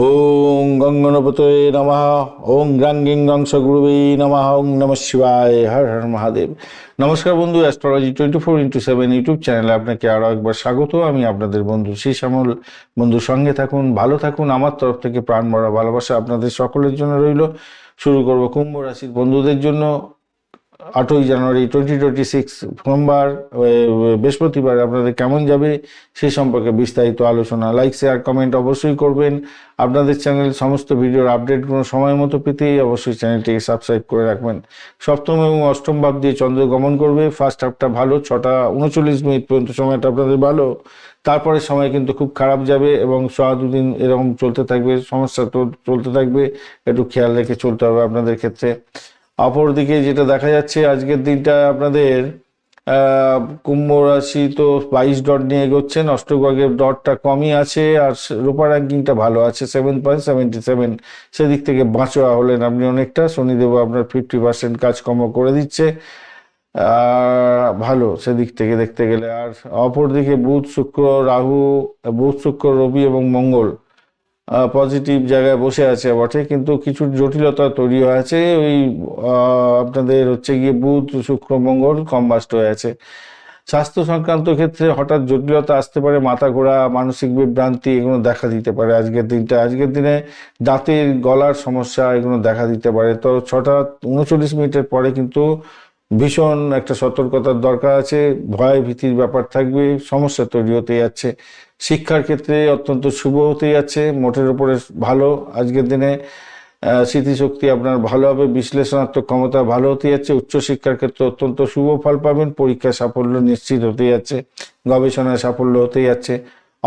ওং গঙ্গনপতয়ে নমঃ, ওং গ্রাঙ্গিং গংস গুরুবে নমঃ, ওং নম শিবায়, হর হর মহাদেব। নমস্কার বন্ধু astrology twenty four into seven YouTube চ্যানেলে আপনাকে আরও একবার স্বাগত। আমি আপনাদের বন্ধু শ্রী শ্যামল বন্ধু, সঙ্গে থাকুন, ভালো থাকুন। আমার তরফ থেকে প্রাণ ভরা ভালোবাসা আপনাদের সকলের জন্য রইল। শুরু করব কুম্ভ রাশির বন্ধুদের জন্য। আটই জানুয়ারি টোয়েন্টি টোয়েন্টি সিক্স সোমবার বৃহস্পতিবার আপনাদের কেমন যাবে সেই সম্পর্কে বিস্তারিত আলোচনা। লাইক শেয়ার কমেন্ট অবশ্যই করবেন। আপনাদের চ্যানেল সমস্ত ভিডিওর আপডেটগুলো সময় মতো পেতে অবশ্যই চ্যানেলটিকে সাবস্ক্রাইব করে রাখবেন। সপ্তম এবং অষ্টম ভাব দিয়ে চন্দ্র গমন করবে। ফার্স্ট হাফটা ভালো, ছটা উনচল্লিশ মিনিট পর্যন্ত সময়টা আপনাদের ভালো। তারপরে সময় কিন্তু খুব খারাপ যাবে এবং সোয়া দুদিন এরকম চলতে থাকবে, সমস্যা তো চলতে থাকবে। একটু খেয়াল রেখে চলতে হবে আপনাদের ক্ষেত্রে। অপরদিকে যেটা দেখা যাচ্ছে, আজকের দিনটা আপনাদের কুম্ভ রাশি তো বাইশ ডট নিয়ে এগোচ্ছেন, অষ্টভাগের ডটটা কমই আছে, আর রূপা র্যাঙ্কিংটা ভালো আছে সেভেন পয়েন্ট সেভেন্টি সেভেন সেদিক থেকে বাঁচোয়া হলেন আপনি অনেকটা শনিদেব আপনার ফিফটি পার্সেন্ট কাজকর্ম করে দিচ্ছে। ভালো, সেদিক থেকে দেখতে গেলে। আর অপরদিকে বুধ, শুক্র, রাহু, বুধ, শুক্র, রবি এবং মঙ্গল। পজিটিভ জায়গায় বসে আছে বটে, কিন্তু কিছু জটিলতা তৈরি হয়েছে। ওই আপনাদের হচ্ছে গিয়ে বুধ, শুক্র, মঙ্গল কম্বাস্ট হয়ে আছে। স্বাস্থ্য সংক্রান্ত ক্ষেত্রে হঠাৎ জটিলতা আসতে পারে, মাথা ঘোরা, মানসিক বিভ্রান্তি, এগুলো দেখা দিতে পারে আজকের দিনটা। আজকের দিনে দাঁতের গলার সমস্যা এগুলো দেখা দিতে পারে। তো ছটা উনচল্লিশ মিনিটের পরে কিন্তু ভীষণ একটা সতর্কতার দরকার আছে, ভয় ভীতির ব্যাপার থাকবে, সমস্যা তৈরি হতে যাচ্ছে। শিক্ষার ক্ষেত্রে অত্যন্ত শুভ হতে যাচ্ছে, মোটের উপরে ভালো। আজকের দিনে স্মৃতিশক্তি আপনার ভালো হবে, বিশ্লেষণাত্মক ক্ষমতা ভালো হতে যাচ্ছে, উচ্চশিক্ষার ক্ষেত্রে অত্যন্ত শুভ ফল পাবেন পরীক্ষায় সাফল্য নিশ্চিত হতে যাচ্ছে গবেষণায় সাফল্য হতে যাচ্ছে।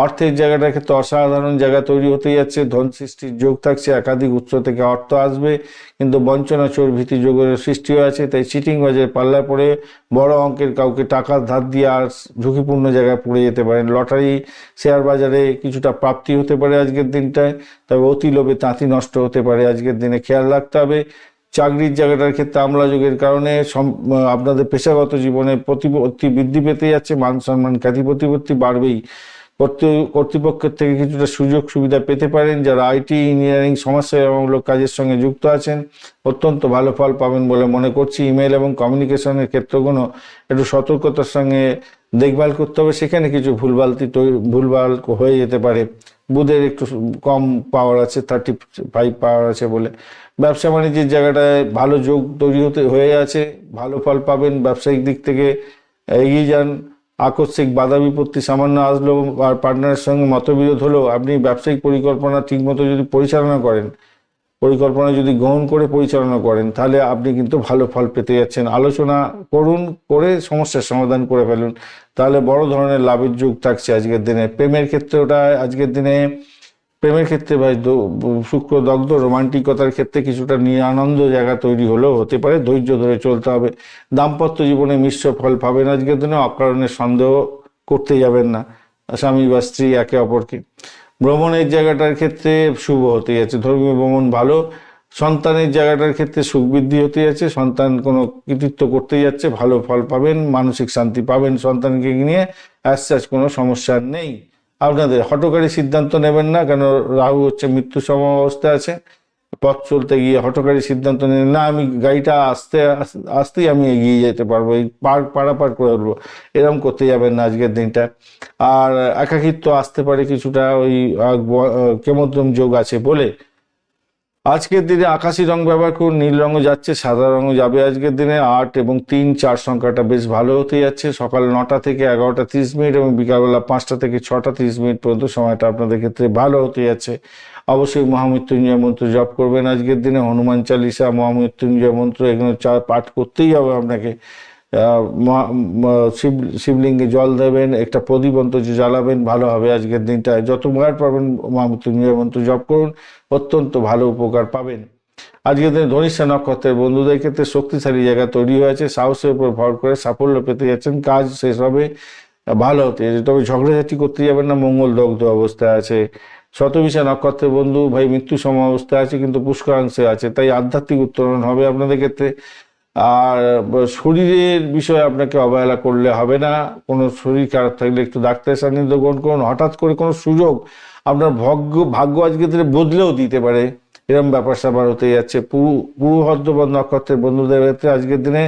অর্থের জায়গাটার ক্ষেত্রে অসাধারণ জায়গা তৈরি হতে যাচ্ছে, ধন সৃষ্টির যোগ থাকছে, একাধিক উৎস থেকে অর্থ আসবে, কিন্তু বঞ্চনা চোর ভীতি যোগের সৃষ্টি হয়েছে, তাই চিটিং বাজের পাল্লা পড়ে বড় অঙ্কের কাউকে টাকা ধার দিয়ে আর ঝুঁকিপূর্ণ জায়গায় পড়ে যেতে পারেন লটারি, শেয়ার বাজারে কিছুটা প্রাপ্তি হতে পারে আজকের দিনটায়, তবে অতি লোভে তাঁতি নষ্ট হতে পারে আজকের দিনে। খেয়াল রাখতে হবে, চাকরির জায়গাটার ক্ষেত্রে আমলা যোগের কারণে আপনাদের পেশাগত জীবনে প্রতিপত্তি বৃদ্ধি পেতে যাচ্ছে, মান সম্মান খ্যাতি প্রতিপত্তি বাড়বেই। কর্তৃপক্ষের থেকে কিছুটা সুযোগ সুবিধা পেতে পারেন যারা আইটি, ইঞ্জিনিয়ারিং, সমাজসেবামূলক কাজের সঙ্গে যুক্ত আছেন। অত্যন্ত ভালো ফল পাবেন বলে মনে করছি। ইমেল এবং কমিউনিকেশনের ক্ষেত্রগুলো একটু সতর্কতার সঙ্গে দেখভাল করতে হবে। সেখানে কিছু ভুলভালতি ভুলভাল হয়ে যেতে পারে। বুধের একটু কম পাওয়ার আছে থার্টি ফাইভ পাওয়ার আছে বলে। ব্যবসা বাণিজ্যের জায়গাটায় ভালো যোগ তৈরি হতে, হয়ে আছে। ভালো ফল পাবেন। ব্যবসায়িক দিক থেকে এগিয়ে যান। আকস্মিক বাধা বিপত্তি সামান্য আসলো আর পার্টনারের সঙ্গে মতবিরোধ হলেও আপনি ব্যবসায়িক পরিকল্পনা ঠিকমতো যদি পরিচালনা করেন, পরিকল্পনা যদি গ্রহণ করে পরিচালনা করেন, তাহলে আপনি কিন্তু ভালো ফল পেতে যাচ্ছেন। আলোচনা করুন, করে সমস্যার সমাধান করে ফেলুন। তাহলে বড় ধরনের লাভের যুগ থাকছে আজকের দিনে। প্রেমের ক্ষেত্রে ওটা আজকের দিনে প্রেমের ক্ষেত্রে দ- শুক্র দগ্ধ রোমান্টিকতার ক্ষেত্রে কিছুটা নিয়ে আনন্দ জায়গা তৈরি হলেও হতে পারে, ধৈর্য ধরে চলতে হবে। দাম্পত্য জীবনে মিশ্র ফল পাবেন। আজকের দিনে অকারণে সন্দেহ করতে যাবেন না, স্বামী বা স্ত্রী একে অপরকে। ভ্রমণের জায়গাটার ক্ষেত্রে শুভ হতে যাচ্ছে, ধর্মীয় ভ্রমণ ভালো। সন্তানের জায়গাটার ক্ষেত্রে সুখ বৃদ্ধি হতে যাচ্ছে, সন্তান কোনো কৃতিত্ব করতে যাচ্ছে, ভালো ফল পাবেন, মানসিক শান্তি পাবেন সন্তানকে নিয়ে। অ্যাজ কোনো সমস্যা নেই। আপনাদের হটকারী সিদ্ধান্ত নেবেন না কেন রাহু হচ্ছে মৃত্যু সম অবস্থায় আছে। পথ চলতে গিয়ে হটকারী সিদ্ধান্ত নেবেন না আমি গাড়িটা আসতে আসতেই আমি এগিয়ে যেতে পারব এই পার পারাপার করে উঠবো। এরকম করতে যাবেন না আজকের দিনটা। আর একাকিত্ব আসতে পারে কিছুটা ওই আহ, কেমোদ্রম যোগ আছে বলে আজকের দিনে আকাশি রং ব্যবহার করুন, নীল রঙও যাচ্ছে, সাদা রঙও যাবে আজকের দিনে। আট এবং তিন, চার সংখ্যাটা বেশ ভালো হতে যাচ্ছে। সকাল নটা থেকে এগারোটা তিরিশ মিনিট এবং বিকালবেলা পাঁচটা থেকে ছটা তিরিশ মিনিট পর্যন্ত সময়টা আপনাদের ক্ষেত্রে ভালো হতে যাচ্ছে। অবশ্যই মহামৃত্যুঞ্জয় মন্ত্র জপ করবেন আজকের দিনে। হনুমান চালিসা, মহামৃত্যুঞ্জয় মন্ত্র এগুলো চা পাঠ করতেই হবে আপনাকে। শিব, শিবলিঙ্গে জল দেবেন, একটা প্রদীপ অন্তত জ্বালাবেন, ভালো হবে আজকের দিনটায় যতবার পারবেন মহামৃত্যুঞ্জয় মন্ত্র জপ করুন, অত্যন্ত ভালো উপকার পাবেন। আজকের দিনে ধনিষ্ঠা নক্ষত্রের বন্ধুদের ক্ষেত্রে শক্তিশালী জায়গা তৈরি হয়েছে, সাহসের উপর ভর করে সাফল্য পেতে যাচ্ছেন, কাজ শেষ হবে, ভালো হতে তবে ঝগড়াঝাটি করতে যাবেন না, মঙ্গল দগ্ধ অবস্থায় আছে। শতবিশা নক্ষত্রের বন্ধু, ভাই মৃত্যু সম অবস্থায় আছে, কিন্তু পুষ্করাংশে আছে, তাই আধ্যাত্মিক উত্তরণ হবে আপনাদের ক্ষেত্রে। আর শরীরের বিষয়ে আপনাকে অবহেলা করলে হবে না। কোনো শরীর খারাপ থাকলে একটু ডাক্তারের সান্নিধ্য গ্রহণ করুন। হঠাৎ করে কোনো সুযোগ আপনার ভাগ্য ভাগ্য আজকে দিনে বদলেও দিতে পারে। এরকম ব্যাপার স্যাপার হতে যাচ্ছে। পুরু পুরু ভদ্রপদ নক্ষত্রের বন্ধুদের ক্ষেত্রে আজকের দিনে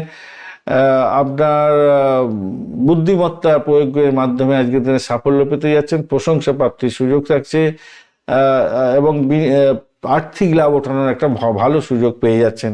আপনার বুদ্ধিমত্তা প্রয়োগের মাধ্যমে আজকের দিনে সাফল্য পেতে যাচ্ছেন। প্রশংসা প্রাপ্তির সুযোগ থাকছে। এবং আর্থিক লাভ ওঠানোর একটা ভালো সুযোগ পেয়ে যাচ্ছেন।